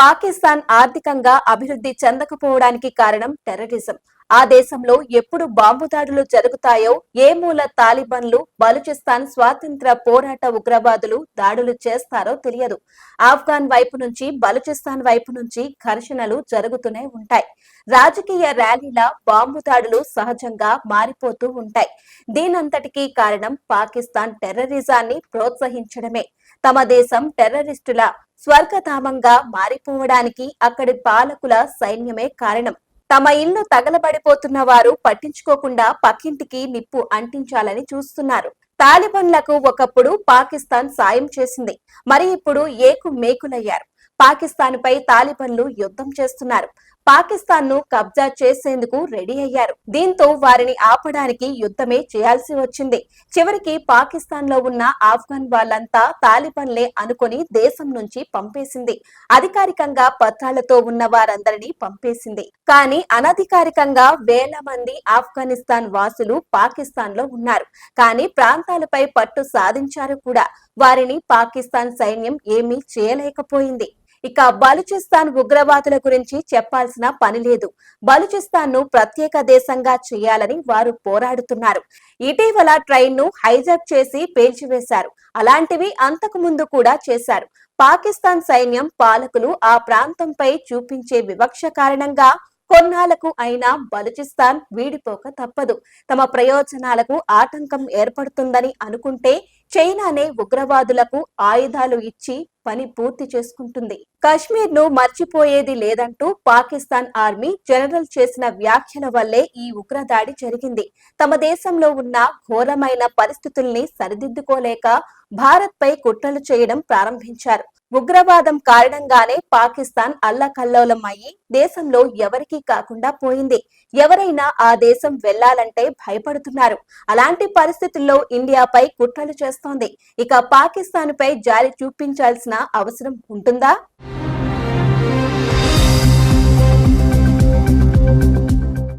పాకిస్తాన్ ఆర్థికంగా అభివృద్ధి చెందకపోవడానికి కారణం టెర్రరిజం. ఆ దేశంలో ఎప్పుడు బాంబు దాడులు జరుగుతాయో ఏ మూల తాలిబన్లు బలూచిస్తాన్ స్వాతంత్ర పోరాట ఉగ్రవాదులు దాడులు చేస్తారో తెలియదు. ఆఫ్ఘాన్ వైపు నుంచి బలూచిస్తాన్ వైపు నుంచి ఘర్షణలు జరుగుతూనే ఉంటాయి. రాజకీయ ర్యాలీల బాంబు దాడులు సహజంగా మారిపోతూ ఉంటాయి. దీనంతటికీ కారణం పాకిస్తాన్ టెర్రరిజాన్ని ప్రోత్సహించడమే. తమ దేశం టెర్రరిస్టుల స్వర్గధామంగా మారిపోవడానికి అక్కడి పాలకుల సైన్యమే కారణం. తమ ఇల్లు తగలబడిపోతున్న వారు పట్టించుకోకుండా పక్కింటికి నిప్పు అంటించాలని చూస్తున్నారు. తాలిబన్లకు ఒకప్పుడు పాకిస్తాన్ సాయం చేసింది. మరి ఇప్పుడు ఏకు మేకులయ్యారు. పాకిస్తాన్ పై తాలిబన్లు యుద్ధం చేస్తున్నారు. పాకిస్తాన్ను కబ్జా చేసేందుకు రెడీ అయ్యారు. దీంతో వారిని ఆపడానికి యుద్ధమే చేయాల్సి వచ్చింది. చివరికి పాకిస్తాన్లో ఉన్న ఆఫ్ఘన్ వాళ్ళంతా తాలిబన్లే అనుకొని దేశం నుంచి పంపేసింది. అధికారికంగా పత్రాలతో ఉన్న వారందరినీ పంపేసింది. కానీ అనధికారికంగా వేల మంది ఆఫ్ఘనిస్తాన్ వాసులు పాకిస్తాన్లో ఉన్నారు. కానీ ప్రాంతాలపై పట్టు సాధించారు కూడా. వారిని పాకిస్తాన్ సైన్యం ఏమీ చేయలేకపోయింది. ఇక బలూచిస్తాన్ ఉగ్రవాదుల గురించి చెప్పాల్సిన పని లేదు. బలూచిస్తాన్ను ప్రత్యేక దేశంగా చేయాలని వారు పోరాడుతున్నారు. ఇటీవల ట్రైన్ను హైజాక్ చేసి పేల్చివేశారు. అలాంటివి అంతకు ముందు కూడా చేశారు. పాకిస్తాన్ సైన్యం పాలకులు ఆ ప్రాంతంపై చూపించే వివక్ష కారణంగా కొన్నాళ్ళకు అయినా బలుచిస్తాన్ వీడిపోక తప్పదు. తమ ప్రయోజనాలకు ఆటంకం ఏర్పడుతుందని అనుకుంటే చైనానే ఉగ్రవాదులకు ఆయుధాలు ఇచ్చి పని పూర్తి చేసుకుంటుంది. కశ్మీర్ను మర్చిపోయేది లేదంటూ పాకిస్తాన్ ఆర్మీ జనరల్ చేసిన వ్యాఖ్యల వల్లే ఈ ఉగ్రదాడి జరిగింది. తమ దేశంలో ఉన్న ఘోరమైన పరిస్థితుల్ని సరిదిద్దుకోలేక భారత్ పై కుట్రలు చేయడం ప్రారంభించారు. ఉగ్రవాదం కారణంగానే పాకిస్తాన్ అల్లకల్లోలం అయ్యి దేశంలో ఎవరికీ కాకుండా పోయింది. ఎవరైనా ఆ దేశం వెళ్ళాలంటే భయపడుతున్నారు. అలాంటి పరిస్థితుల్లో ఇండియాపై కుట్రలు చేస్తోంది. ఇక పాకిస్తాన్ పై జారి చూపించాల్సిన అవసరం ఉంటుందా?